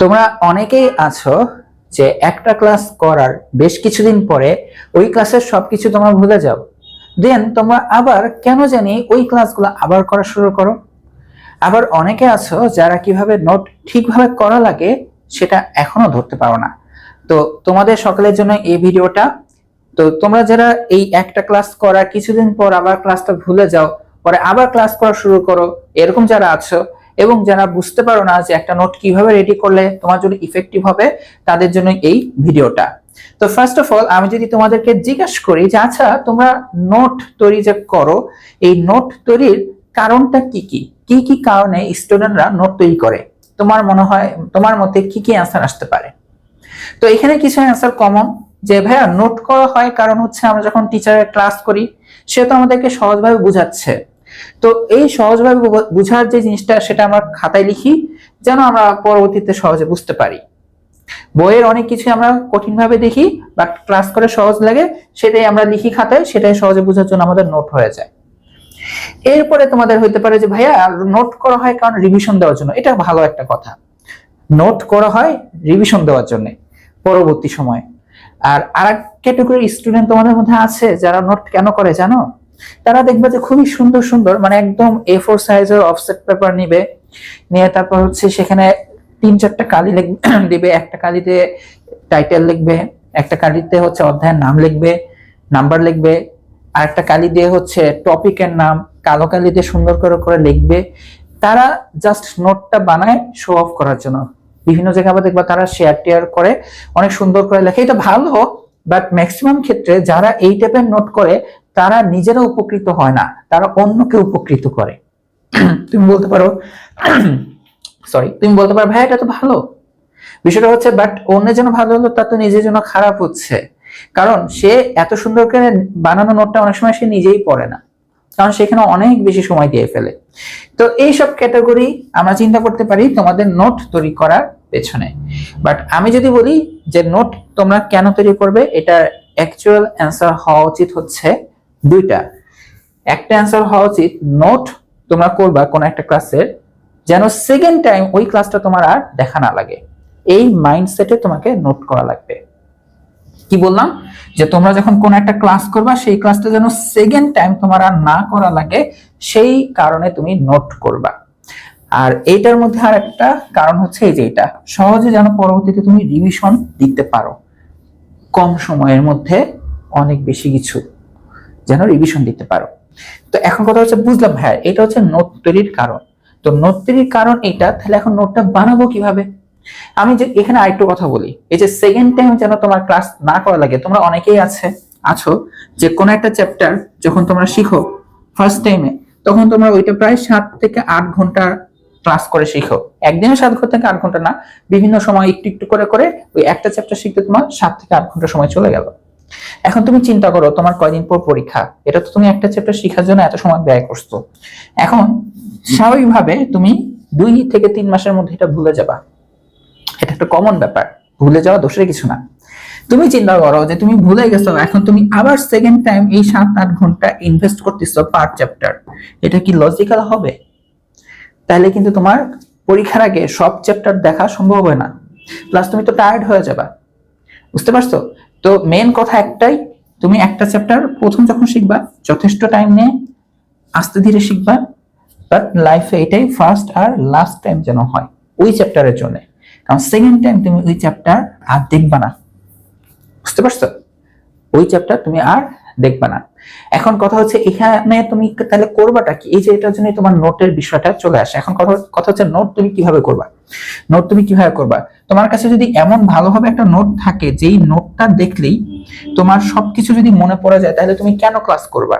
তোমরা অনেকেই আছো যে একটা ক্লাস করার বেশ কিছুদিন পরে ওই ক্লাসের সবকিছু তোমরা ভুলে যাও। দেন তোমরা আবার কেন জানি ওই ক্লাসগুলো আবার করা শুরু করো। আবার অনেকে আছো যারা কীভাবে নোট ঠিকভাবে করা লাগে সেটা এখনও ধরতে পারো না। তো তোমাদের সকলের জন্য এই ভিডিওটা। তো তোমরা যারা এই একটা ক্লাস করার কিছুদিন পর আবার ক্লাসটা ভুলে যাও, পরে আবার ক্লাস করা শুরু করো, এরকম যারা আছো এবং যারা বুঝতে পারো না যে একটা নোট কীভাবে রেডি করলে তোমার জন্য ইফেক্টিভ হবে, তাদের জন্য এই ভিডিওটা। তো ফার্স্ট অফ অল আমি যদি তোমাদেরকে জিজ্ঞাসা করি যে আচ্ছা তোমরা নোট তৈরি যে করো, এই নোট তৈরির কারণটা কি কি? কি কি কারণে স্টুডেন্টরা নোট তৈরি করে? তোমার মনে হয়, তোমার মতে কি কি অ্যান্সার আসতে পারে? তো এখানে কিছু অ্যান্সার কমন যে ভাইয়া নোট করা হয় কারণ হচ্ছে আমরা যখন টিচারের ক্লাস করি, সে তো আমাদেরকে সহজভাবে বুঝাচ্ছে। তো এই সহজভাবে বু- বুঝার যে জিনিসটা, সেটা আমরা খাতায় লিখি, যেন আমরা পরবর্তীতে সহজে বুঝতে পারি। বইয়ের অনেক কিছু আমরা কঠিনভাবে দেখি, বাট ক্লাস করে সহজ লাগে, সেটাই আমরা লিখি খাতায়, সেটাই সহজে বোঝার জন্য আমাদের নোট হয়ে যায়। এরপরে তোমাদের হইতে পারে যে, ভাইয়া, নোট করা হয় কারণ রিভিশন দেওয়ার জন্য। এটা ভালো একটা কথা। নোট করা হয় রিভিশন দেওয়ার জন্য, পরবর্তী সময়। আর আর ক্যাটাগরির স্টুডেন্ট তোমাদের মধ্যে আছে, যারা নোট কেন করে জানো? তারা দেখবে যে খুবই সুন্দর সুন্দর মানে একদম এ ফোর সাইজের অফসেট পেপার নিবে। নিয়ে তারপর হচ্ছে সেখানে তিন, চারটা কালি দিবে। একটা কালিতে টাইটেল লিখবে, একটা কালিতে হচ্ছে অধ্যায়ের নাম লিখবে নাম্বার লিখবে, আর একটা কালি দিয়ে হচ্ছে টপিকের নাম কালো কালি দিয়ে সুন্দর করে করে লিখবে। তারা জাস্ট নোটটা বানায় শো অফ করার জন্য। বিভিন্ন জায়গায় আবার দেখবা তারা শেয়ার টেয়ার করে, অনেক সুন্দর করে লেখে। এটা ভালো বাট ম্যাক্সিমাম ক্ষেত্রে যারা এই টাইপের নোট করে তারা নিজেরা উপকৃত হয় না, তারা অন্যকে উপকৃত করে। তুমি বলতে পারো সরি তুমি বলতে পারো, ভাই, এটা তো ভালো। বিষয়টা হচ্ছে বাট অন্যের জন্য ভালো হলো, তা তো নিজের জন্য খারাপ হচ্ছে। কারণ সে এত সুন্দর করে বানানো নোটটা অনেক সময় সে নিজেই পড়ে না, কারণ সেখানে অনেক বেশি সময় দিয়ে ফেলে। তো এইসব ক্যাটাগরি আমরা চিন্তা করতে পারি তোমাদের নোট তৈরি করার পেছনে। বাট আমি যদি বলি যে নোট তোমরা কেন তৈরি করবে, এটার অ্যাকচুয়াল অ্যান্সার হওয়া উচিত হচ্ছে দুইটা। একটা অ্যান্সার হওয়া উচিত নোট তোমরা করবা কোন একটা ক্লাসের যেন সেকেন্ড টাইম ওই ক্লাসটা তোমার আর দেখা না লাগে। এই মাইন্ডসেটে তোমাকে নোট করা লাগবে। কি বললাম? যে তোমরা যখন কোন একটা ক্লাস করবা, সেই ক্লাসটা যেন সেকেন্ড টাইম তোমার আর না করা লাগে, সেই কারণে তুমি নোট করবা। আর এইটার মধ্যে আর একটা কারণ হচ্ছে এই যে এটা, সহজে যেন পরবর্তীতে তুমি রিভিশন দিতে পারো। কম সময়ের মধ্যে অনেক বেশি কিছু। যেন রিভিশন দিতে পারো। তো এখন কথা হচ্ছে বুঝলাম ভাই এটা হচ্ছে নোট তৈরির কারণ। তো নোট তৈরির কারণ এটা তাহলে এখন নোটটা বানাবো কীভাবে? আমি যে এখানে আরেকটু কথা বলি। এই যে সেকেন্ড টাইম যেন তোমার ক্লাস না করা লাগে, তোমরা অনেকেই আছে, আছো, যে কোনো একটা চ্যাপ্টার যখন তোমরা শিখো ফার্স্ট টাইমে তখন তোমরা ওইটা প্রায় সাত থেকে আট ঘণ্টা ক্লাস করে শিখো। একদিনে সাত ঘণ্টা থেকে আট ঘণ্টা না, বিভিন্ন সময় একটু একটু করে করে ওই একটা চ্যাপ্টার শিখতে তোমার সাত থেকে আট ঘণ্টা সময় চলে গেল। এখন তুমি চিন্তা করো, তোমার কয়দিন পর পরীক্ষা? এটা তো তুমি একটা চ্যাপ্টার শেখার জন্য এত সময় ব্যয় করছ। এখন স্বাভাবিকভাবে তুমি দুই থেকে তিন মাসের মধ্যে এটা ভুলে যাবা। এটা একটা কমন ব্যাপার, ভুলে যাওয়া দোষের কিছু না। তুমি চিন্তা করো যে তুমি ভুলে গেছো, এখন তুমি আবার সেকেন্ড টাইম এই সাত আট ঘণ্টা ইনভেস্ট করতেছো পার চ্যাপ্টার এটা কি লজিক্যাল হবে? তাহলে কিন্তু তোমার পরীক্ষার আগে সব চ্যাপ্টার দেখা সম্ভব হবে না। প্লাস তুমি তো টায়ার্ড হয়ে যাবা। বুঝতে পারছ? তো মেন কথা একটাই, তুমি একটা চ্যাপ্টার প্রথম যখন শিখবা, যথেষ্ট টাইম নিয়ে আস্তে ধীরে শিখবা বাট লাইফে এটাই ফার্স্ট আর লাস্ট টাইম যেন হয়, ওই চ্যাপ্টারের জন্য। কারণ সেকেন্ড টাইম তুমি ওই চ্যাপ্টার আর দেখবা না। বুঝতে পারছ? ওই চ্যাপ্টার তুমি আর দেখবা না। এখন কথা হচ্ছে এখানে তুমি তাহলে করবাটা কি? এই যে এটার জন্য তোমার নোটের বিষয়টা চলে আসে। এখন কথা কথা হচ্ছে নোট তুমি কীভাবে করবা? নোট তুমি কীভাবে করবা? তোমার কাছে যদি এমন ভালোভাবে একটা নোট থাকে, যেই নোটটা দেখলেই তোমার সবকিছু যদি মনে পড়ে যায়, তাহলে তুমি কেন ক্লাস করবা?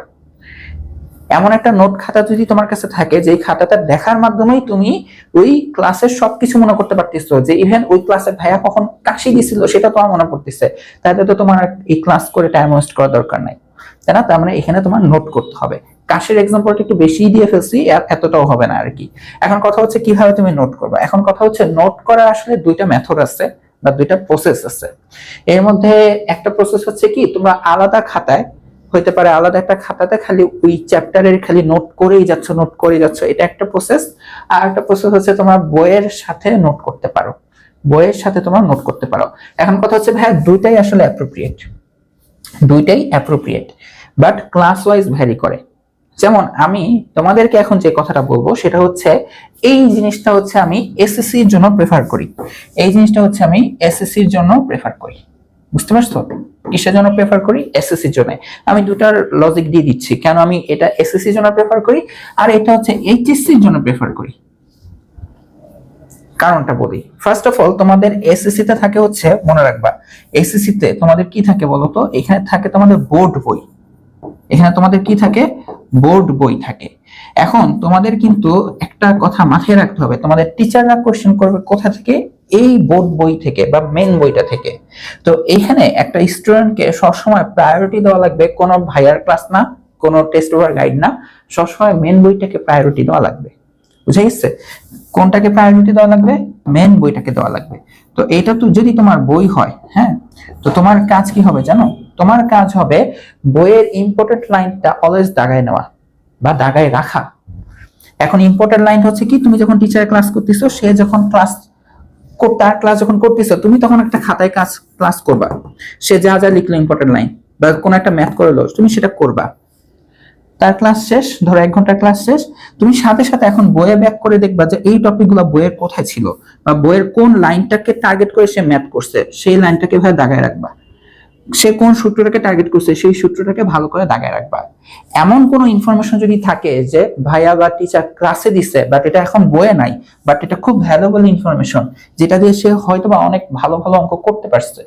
এমন একটা নোট খাতা যদি তোমার কাছে থাকে যে খাতাটা দেখার মাধ্যমেই তুমি ওই ক্লাসের সবকিছু মনে করতে পারতেছো, যে ইভেন ওই ক্লাসে ভাইয়া কখন কাশি দিছিল সেটা তোমার মনে পড়তেছে। তাহলে তো তোমার এই ক্লাস করে টাইম ওয়েস্ট করার দরকার নাই। তাই না? তার মানে এখানে তোমার নোট করতে হবে। কাশের এক্সাম্পলটা একটু বেশি দিয়ে ফেলছি এতটাও হবে না আর কি এখন কথা হচ্ছে কীভাবে তুমি নোট করবে? এখন কথা হচ্ছে নোট করার আসলে দুইটা মেথড আছে বা দুইটা প্রসেস আছে। এর মধ্যে একটা প্রসেস হচ্ছে কি, তোমরা আলাদা খাতায়, হইতে পারে আলাদা একটা খাতাতে খালি ওই চ্যাপ্টারের খালি নোট করেই যাচ্ছ নোট করেই যাচ্ছ, এটা একটা প্রসেস আর একটা প্রসেস হচ্ছে তোমরা বইয়ের সাথে নোট করতে পারো। বইয়ের সাথে তোমরা নোট করতে পারো। এখন কথা হচ্ছে, ভাইয়া, দুইটাই আসলে অ্যাপ্রোপ্রিয়েট দুইটাই appropriate but class wise vary করে। যেমন আমি তোমাদেরকে এখন যে কথাটা বলব, সেটা হচ্ছে এই জিনিসটা হচ্ছে আমি এসএসসি এর জন্য প্রেফার করি। এই জিনিসটা হচ্ছে আমি এসএসসি এর জন্য প্রেফার করি। বুঝতে পারছ? কিসের জন্য প্রেফার করি? এসএসসি এর জন্য। আমি দুটার লজিক দিয়ে দিচ্ছি। কেন আমি এটা এসএসসি এর জন্য প্রেফার করি? আর এটা হচ্ছে এইচএসসি এর জন্য প্রেফার করি। কারণটা বলি। ফার্স্ট অফ অল তোমাদের এসএসসি তে থাকে হচ্ছে, মনে রাখবা এসএসসি তে তোমাদের কি থাকে বলো তো এখানে থাকে তোমাদের বোর্ড বই। এখানে তোমাদের কি থাকে? বোর্ড বই থাকে। এখন তোমাদের কিন্তু একটা কথা মাথায় রাখতে হবে, তোমাদের টিচাররা কোশ্চেন করবে কোথা থেকে? এই বোর্ড বই থেকে বা মেন বইটা থেকে। তো এখানে একটা স্টুডেন্টকে সবসময় প্রায়োরিটি দেওয়া লাগবে, কোনো ভাইয়ার ক্লাস না, কোনো টেস্ট ওভার গাইড না, সবসময় মেন বইটাকে প্রায়োরিটি দেওয়া লাগবে। বুঝে গেছে? কোনটাকে প্রায়োরিটি দেওয়া লাগবে? মেন বইটাকে দেওয়া লাগবে। তো এটা তো যদি তোমার বই হয় হ্যাঁ? তো তোমার কাজ কি হবে জানো? তোমার কাজ হবে বইয়ের ইম্পর্টেন্ট লাইনটা অলওয়েজ দাগায় নেওয়া বা দাগায় রাখা। এখন ইম্পর্টেন্ট লাইন হচ্ছে কি, তুমি যখন টিচার ক্লাস করতেছো, সে যখন ক্লাস তার ক্লাস যখন করতেছো, তুমি তখন একটা খাতায় কাজ ক্লাস করবা। সে যা যা লিখলো ইম্পর্টেন্ট লাইন বা কোনো একটা ম্যাথ করল তুমি সেটা করবা। তার ক্লাস শেষ, ধরো এক ঘণ্টার ক্লাস শেষ, তুমি সাথে সাথে এখন বইয়ে ব্যাক করে দেখবা যে এই টপিকগুলো বইয়ের কোথায় ছিল বা বইয়ের কোন লাইনটাকে টার্গেট করে সে ম্যাথ করছে, সেই লাইনটাকে ভাই দাগায় রাখবা। সে কোন সূত্রটাকে টার্গেট করছে, সেই সূত্রটাকে ভালো করে দাগায় রাখবা। এমন কোন ইনফরমেশন যদি থাকে যে, ভাইয়া বা টিচার ক্লাসে দিছে বাট এটা এখন বইয়ে নাই বাট এটা খুব ভ্যালুয়েবল ইনফরমেশন যেটা দিয়ে সে হয়তো বা অনেক ভালো ভালো অঙ্ক করতে পারছে।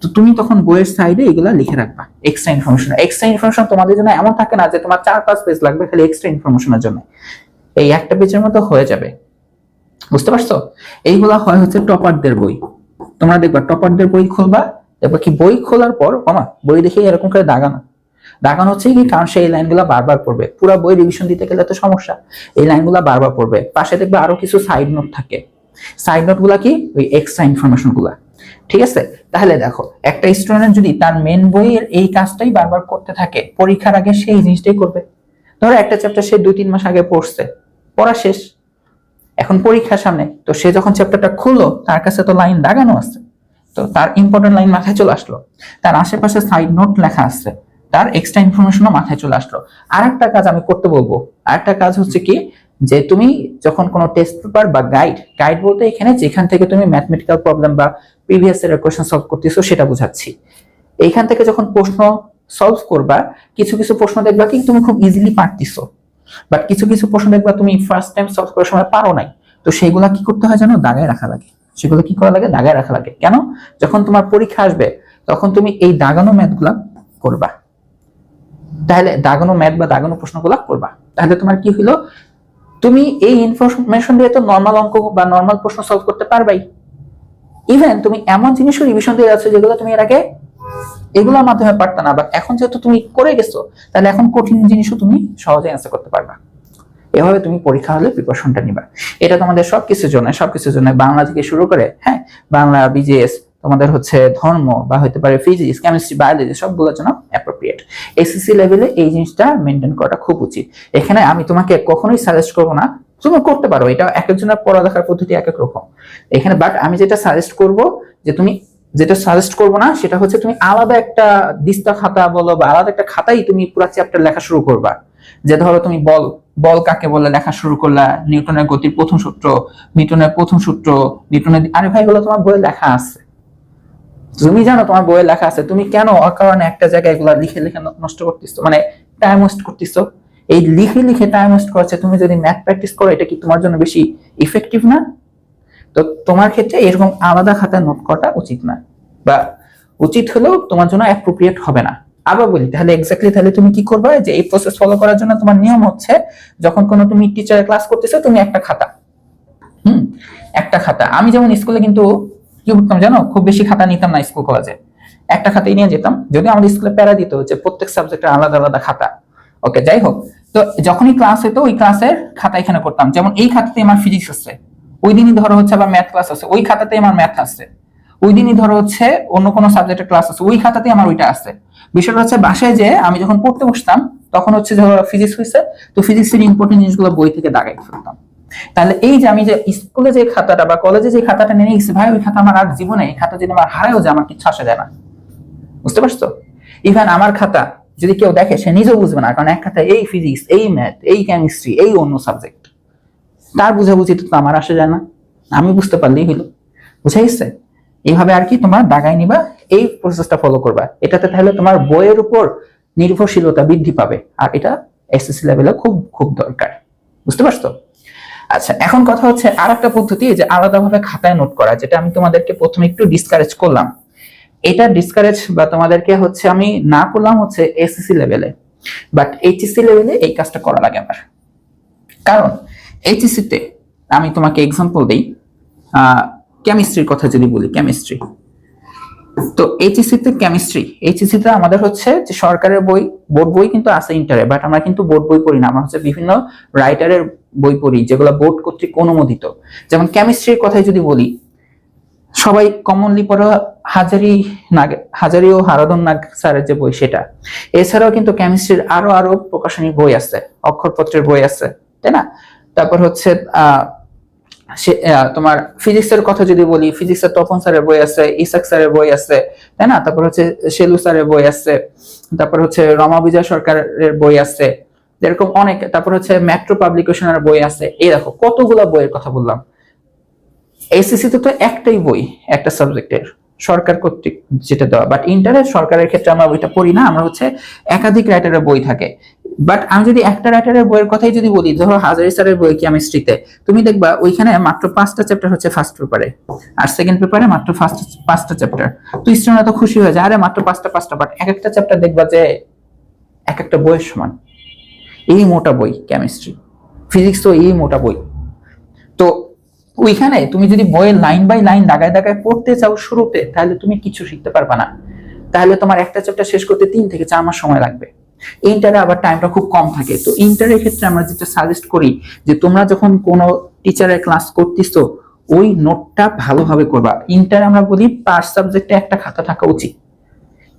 তো তুমি তখন বইয়ের সাইডে এগুলা লিখে রাখবা এক্সট্রা ইনফরমেশন এক্সট্রা ইনফরমেশন তোমাদের জন্য এমন থাকে না যে তোমার চার, পাঁচ পেজ লাগবে খালি এক্সট্রা ইনফরমেশনের জন্য। এই একটা পেজের মতো হয়ে যাবে। বুঝতে পারছ? এইগুলা হয় হচ্ছে টপারদের বই। তোমরা দেখবা টপারদের বই খুলবা দেখবা কি বই খোলার পর, মামা, বই দেখে এরকম করে দাগানো। দাগানো হচ্ছে কি? কারণ সেই লাইনগুলো বারবার পড়বে। পুরো বই রিভিশন দিতে গেলে তো সমস্যা। এই লাইনগুলো বারবার পড়বে। পাশে দেখবে আরও কিছু সাইড নোট থাকে। সাইড নোটগুলা কি? ওই এক্সট্রা ইনফরমেশনগুলা। ঠিক আছে? তাহলে দেখো, একটা স্টুডেন্ট যদি তার মেন বইয়ের এই কাজটাই বারবার করতে থাকে, পরীক্ষার আগে সেই জিনিসটাই করবে। ধরো একটা চ্যাপ্টার সে দুই তিন মাস আগে পড়ছে, পড়া শেষ। এখন পরীক্ষার সামনে, তো সে যখন চ্যাপ্টারটা খুললো, তার কাছে তো লাইন দাগানো আছে। তো তার ইম্পর্টেন্ট লাইন মাথায় চলে আসলো। তার আশেপাশে সাইড নোট লেখা আছে। তার এক্সট্রা ইনফরমেশনও মাথায় চলে আসলো। আর একটা কাজ আমি করতে বলব। আর একটা কাজ হচ্ছে কি যে তুমি যখন কোনো টেস্ট পেপার বা গাইড গাইড বলতে এখানে যেখান থেকে তুমি ম্যাথমেটিক্যাল প্রবলেম বা প্রিভিয়াস এর কোয়েশ্চেন সলভ করতেছো সেটা বোঝাচ্ছি। এইখান থেকে যখন প্রশ্ন সলভ করবা, কিছু কিছু প্রশ্ন দেখবা কি তুমি খুব ইজিলি পারতিছো। বাট কিছু কিছু প্রশ্ন দেখবা তুমি ফার্স্ট টাইম সলভ করার সময় পারো নাই। তো সেইগুলা কি করতে হয় জানো? দাগায় রাখা লাগে। সেগুলো কি করা লাগে? দাগায় রাখা লাগে। কেন? যখন তোমার পরীক্ষা আসবে, তখন তুমি এই দাগানো ম্যাথগুলা করবা। তাহলে দাগানো ম্যাথ বা দাগানো প্রশ্নগুলো করবা। তাহলে তোমার কি হলো তুমি এই ইনফরমেশন দিয়ে তো নর্মাল অঙ্ক বা নর্মাল প্রশ্ন সলভ করতে পারবাই। ইভেন তুমি এমন জিনিসও রিভিশন দিয়ে যাচ্ছ যেগুলো তুমি এর আগে এগুলোর মাধ্যমে পারতা না বাট এখন যেহেতু তুমি করে গেছো, তাহলে এখন কঠিন জিনিসও তুমি সহজে অ্যান্সার করতে পারবা। এভাবে তুমি পরীক্ষা হলে প্রিপারেশনটা নিবা। এটা তোমাদের সবকিছুর জন্য সবকিছুর জন্য বাংলা থেকে শুরু করে হ্যাঁ বাংলা বিজিএস তোমাদের হচ্ছে ধর্ম বা হতে পারে ফিজিক্স কেমিস্ট্রি বায়োলজি সবগুলোর জন্য অ্যাপ্রোপ্রিয়েট এসএসসি লেভেলে এই জিনিসটা মেনটেন করাটা খুব উচিত। এখানে আমি তোমাকে কখনোই সাজেস্ট করব না। তুমি করতে পারো, এটা এক একজনের পড়ালেখার পদ্ধতি এক এক রকম। এখানে বাট আমি যেটা সাজেস্ট করব যে তুমি যেটা সাজেস্ট করব না, সেটা হচ্ছে তুমি আলাদা একটা দিস্তা খাতা বলো বা আলাদা একটা খাতাই তুমি পুরো চ্যাপ্টার লেখা শুরু করবা। যে ধরো তুমি বল বল কাকে বলে লেখা শুরু করলা? নিউটনের গতির প্রথম সূত্র, নিউটনের প্রথম সূত্র, নিউটনের আরে ভাই গুলো তোমার বইয়ে লেখা আছে। তুমি জানো তোমার বইয়ে লেখা আছে, তুমি কেন অকারণে একটা জায়গায় এগুলা লিখে লিখে নষ্ট করতেছো? মানে টাইম ওয়েস্ট করতেছো? এই লিখে লিখে টাইম ওয়েস্ট করছে তুমি যদি ম্যাথ প্র্যাকটিস করো, এটা কি তোমার জন্য বেশি ইফেক্টিভ না? তো তোমার ক্ষেত্রে এরকম আলাদা খাতায় নোট করাটা উচিত না। বা উচিত হলেও তোমার জন্য অ্যাপ্রোপ্রিয়েট হবে না। আবার বলি, তাহলে এক্স্যাক্টলি তাহলে তুমি কি করবে? যে এই প্রসেস ফলো করার জন্য তোমার নিয়ম হচ্ছে, যখন কোনো তুমি টিচারের ক্লাস করতেছো, তুমি একটা খাতা। হুম? একটা খাতা। আমি যেমন স্কুলে কিন্তু কি করতাম জানো? খুব বেশি খাতা নিতাম না স্কুল কলেজে একটা খাতাই নিয়ে যেতাম। যদি আমাদের স্কুলে প্যারা দিত যে প্রত্যেক সাবজেক্টের আলাদা আলাদা খাতা। ওকে যাই হোক। তো যখনই ক্লাস হতো ওই ক্লাসের খাতা এখানে করতাম। যেমন এই খাতাতে আমার ফিজিক্স আছে। ওই দিনই ধরো হচ্ছে আবার ম্যাথ ক্লাস আছে। ওই খাতাতে আমার ম্যাথ আছে। ওই দিনই ধরো হচ্ছে অন্য কোনো সাবজেক্টের ক্লাস আছে। ওই খাতাতে আমার ওইটা আছে। বিষয়টা হচ্ছে বাসায় যে আমি যখন পড়তে বসতাম, তখন হচ্ছে ধরো ফিজিক্স হয়েছে তো ফিজিক্সের ইম্পর্টেন্ট জিনিসগুলো বই থেকে দাগাই ফেলতাম। তাহলে এই যে আমি যে স্কুলে যে খাতাটা বা কলেজে যে খাতাটা নিয়ে গেছি ভাই, ওই খাতা আমার আর জীবনে, এই খাতা যদি আমার হারায়ও যায়, আমার কিছু আসা যায় না। বুঝতে পারছ? ইভেন আমার খাতা যদি কেউ দেখে, সে নিজেও বুঝবে না, কারণ এক খাতায় এই ফিজিক্স এই ম্যাথ এই কেমিস্ট্রি এই অন্য সাবজেক্ট তার বুঝাবুঝি তো আমার আসা যায় না। আমি বুঝতে পারলেই হলো। বুঝে গেছে? এইভাবে আর কি তোমার দাগাই নিবা, এই প্রসেসটা ফলো করবা। এটাতে তাহলে তোমার বইয়ের উপর নির্ভরশীলতা বৃদ্ধি পাবে। আর এটা এসএসসি লেভেলে খুব খুব দরকার। বুঝতে পারছ? আচ্ছা এখন কথা হচ্ছে আর একটা পদ্ধতি যে আলাদাভাবে খাতায় নোট করা, যেটা আমি তোমাদেরকে প্রথমে একটু ডিসকারেজ করলাম। এটা ডিসকারেজ বা তোমাদেরকে হচ্ছে আমি না করলাম হচ্ছে এসএসসি লেভেলে বাট এইচএসসি লেভেলে এই কাজটা করা লাগে আমার। কারণ এইচএসসি তে আমি তোমাকে এক্সাম্পল দিই কেমিস্ট্রির কথা যদি বলি কেমিস্ট্রি তো এইচএসসি তে কেমিস্ট্রি এইচএসসি তে আমাদের হচ্ছে যে সরকারের বই বোর্ড বই কিন্তু আছে ইন্টারে বাট আমরা কিন্তু বোর্ড বই পড়ি না, আমরা হচ্ছে বিভিন্ন রাইটারের বই পড়ি, যেগুলো বোর্ড কর্তৃক অনুমোদিত। যেমন কেমিস্ট্রির কথাই যদি বলি, সবাই কমনলি পড়া হাজারি নাগ হাজারি ও হারাদন নাগ স্যারের যে বই সেটা। এছাড়াও কিন্তু কেমিস্ট্রির আরও আরও প্রকাশনী বই আছে, অক্ষরপত্রের বই আছে, তাই না? তারপর হচ্ছে সে তোমার ফিজিক্সের কথা যদি বলি ফিজিক্সের তপন স্যারের বই আছে, ইসাক স্যারের বই আছে, তাই না? তারপর হচ্ছে শেলু স্যারের বই আছে, তারপর হচ্ছে রমা বিজয় সরকারের বই আছে এরকম অনেক, তারপর হচ্ছে মেট্রো পাবলিকেশনের বই আছে। এই দেখো, কতগুলা বইয়ের কথা বললাম। এসএসসি তে একটাই বই, একটা সাবজেক্টের, সরকার কর্তৃক যেটা দেওয়া। বাট ইন্টারের সরকারের ক্ষেত্রে আমরা বইটা পড়ি না, আমরা হচ্ছে একাধিক রাইটারের বই থাকে। বাট আমি যদি একটা রাইটারের বইয়ের কথাই যদি বলি, ধরো হাজারি স্যারের বই কেমিস্ট্রিতে তুমি দেখবা ওইখানে মাত্র পাঁচটা চ্যাপ্টার হচ্ছে ফার্স্ট পেপারে আর সেকেন্ড পেপারে মাত্র ফার্স্ট পাঁচটা চ্যাপ্টার তো স্টুডেন্ট তো খুশি হয়ে যায়, আরে মাত্র পাঁচটা পাঁচটা বাট এক একটা চ্যাপ্টার দেখবা যে এক একটা বইয়ের সমান। এই মোটা বই কেমিস্ট্রি ফিজিক্স তো এই মোটা বই। তো ওইখানে তুমি যদি বইয়ের লাইন বাই লাইন দাগায় দাগায় পড়তে চাও শুরুতে, তাহলে তুমি কিছু শিখতে পারবে না। তাহলে তোমার একটা চ্যাপ্টার শেষ করতে তিন থেকে চার মাস সময় লাগবে। ইন্টারে আবার টাইমটা খুব কম থাকে। তো ইন্টারের ক্ষেত্রে আমরা যেটা সাজেস্ট করি, যে তোমরা যখন কোনো টিচারের ক্লাস করতেছো ওই নোটটা ভালোভাবে করবা। ইন্টারে আমরা বলি পার সাবজেক্টে একটা খাতা থাকা উচিত।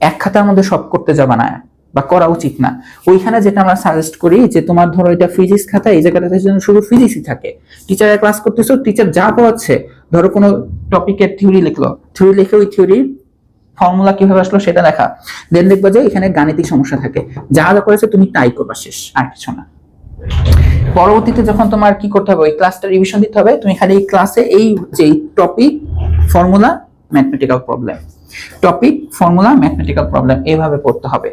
এক খাতার মধ্যে সব করতে যাবা না। বা করা উচিত না। ওইখানে যেটা আমরা সাজেস্ট করি যে তোমার ধরো এটা ফিজিক্স খাতা, এই জায়গাটাতে যেন শুধু ফিজিক্সই থাকে। টিচারের ক্লাস করতেছো টিচার যা পড়াচ্ছে, ধরো কোনো টপিকের থিওরি লিখলো থিওরি লিখে ওই থিওরির ফর্মুলা কীভাবে আসলো সেটা লেখা। দেন দেখবা যে এখানে গাণিতিক সমস্যা থাকে। যা যা করেছে তুমি তাই করবা শেষ, আর কিছু না। পরবর্তীতে যখন তোমার কি করতে হবে, ওই ক্লাসটা রিভিশন দিতে হবে, তুমি খালি এই ক্লাসে এই যে topic formula mathematical problem topic formula mathematical problem এইভাবে পড়তে হবে।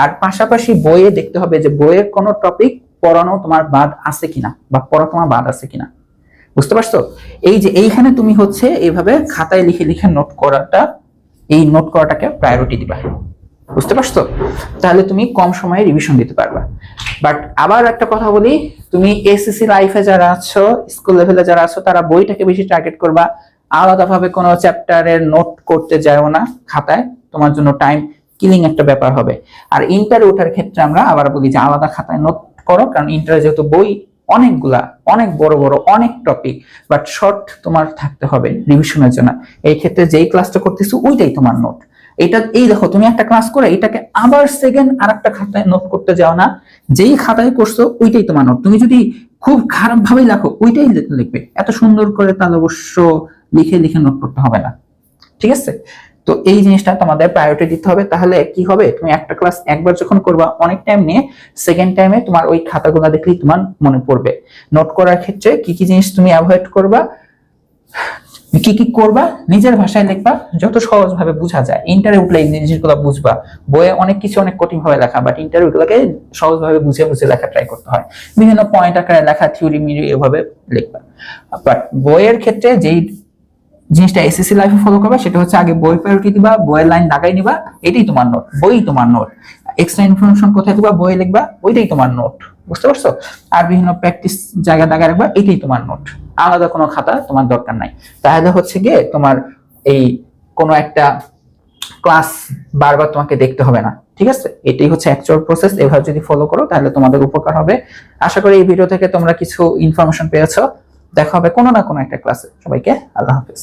আর পাশাপাশি বইয়ে দেখতে হবে যে বইয়ের কোনো টপিক পড়ানো তোমার বাদ আছে কিনা বা পড়া তোমার বাদ আছে কিনা। বুঝতে পারছ? এই যে এইখানে তুমি হচ্ছে এইভাবে খাতায় লিখে লিখে নোট করাটা, এই নোট করাটাকে প্রায়োরিটি দিবা। বুঝতে পারছ? তাহলে তুমি কম সময়ে রিভিশন দিতে পারবা। বাট আবার একটা কথা বলি, তুমি এসএসসি লাইফে যারা আছো স্কুল লেভেলে যারা আছো, তারা বইটাকে বেশি টার্গেট করবা। আলাদাভাবে কোনো চ্যাপ্টারের নোট করতে যাও না খাতায়। তোমার জন্য টাইম কিলিং একটা ব্যাপার হবে। আর ইন্টারে ওঠার ক্ষেত্রে আমরা আবার বলি যে আলাদা খাতায় নোট করো, কারণ ইন্টারে যেহেতু বই অনেকগুলা, অনেক বড় বড়, অনেক টপিক বাট শর্ট তোমার থাকতে হবে রিভিশনের জন্য। এই ক্ষেত্রে যেই ক্লাসটা করতেছো, ওইটাই তোমার নোট এটা, এই দেখো, তুমি একটা ক্লাস করে এটাকে আবার সেকেন্ড আর একটা খাতায় নোট করতে যাও না। যেই খাতায় করছ, ওইটাই তোমার নোট তুমি যদি খুব খারাপ ভাবে লেখো, ওইটাই লিখবে এত সুন্দর করে তাহলে অবশ্য লিখে লিখে নোট করতে হবে না। ঠিক আছে? তো এই জিনিসটা তোমাদের প্রায়োরিটি দিতে হবে। তাহলে কি হবে? তুমি একটা ক্লাস একবার যখন করবা, অনেক টাইম নিয়ে সেকেন্ড টাইমে তোমার ওই খাতাগুলো দেখলেই তোমার মনে পড়বে। নোট করার ক্ষেত্রে কি কি জিনিস তুমি অ্যাভয়েড করবা, কি কি করবা, নিজের ভাষায় লিখবা, যত সহজ ভাবে বোঝা যায়। ইন্টারে উঠলে এই জিনিসগুলো বুঝবা। বইয়ে অনেক কিছু অনেক কঠিন ভাবে লেখা বাট ইন্টারে গুলোকে সহজ ভাবে বুঝে বুঝে লেখা ট্রাই করতে হয়। বিভিন্ন পয়েন্ট আকারে লেখা থিওরি মিরি এভাবে লিখবা। বাট বইয়ের ক্ষেত্রে যেই জিনিসটা এসএসসি লাইফে ফলো করবা, সেটা হচ্ছে আগে বই প্রায়োরিটি দিবা, বইয়ের লাইন লাগাই নিবা, এটাই তোমার নোট বই তোমার নোট এক্সট্রা ইনফরমেশন কোথায় দিবা বই লিখবা, ওইটাই তোমার নোট বুঝতে পারছ? আর বিভিন্ন প্র্যাকটিস জায়গা দাগায় রাখবা, এটাই তোমার নোট আলাদা কোনো খাতা তোমার দরকার নাই। তাহলে হচ্ছে গিয়ে তোমার এই কোনো একটা ক্লাস বারবার তোমাকে দেখতে হবে না, ঠিক আছে? এটাই হচ্ছে অ্যাকচুয়াল প্রসেস এভাবে যদি ফলো করো, তাহলে তোমাদের উপকার হবে। আশা করি এই ভিডিও থেকে তোমরা কিছু ইনফরমেশন পেয়েছ। দেখা হবে কোনো না কোনো একটা ক্লাসে সবাইকে আল্লাহ হাফেজ।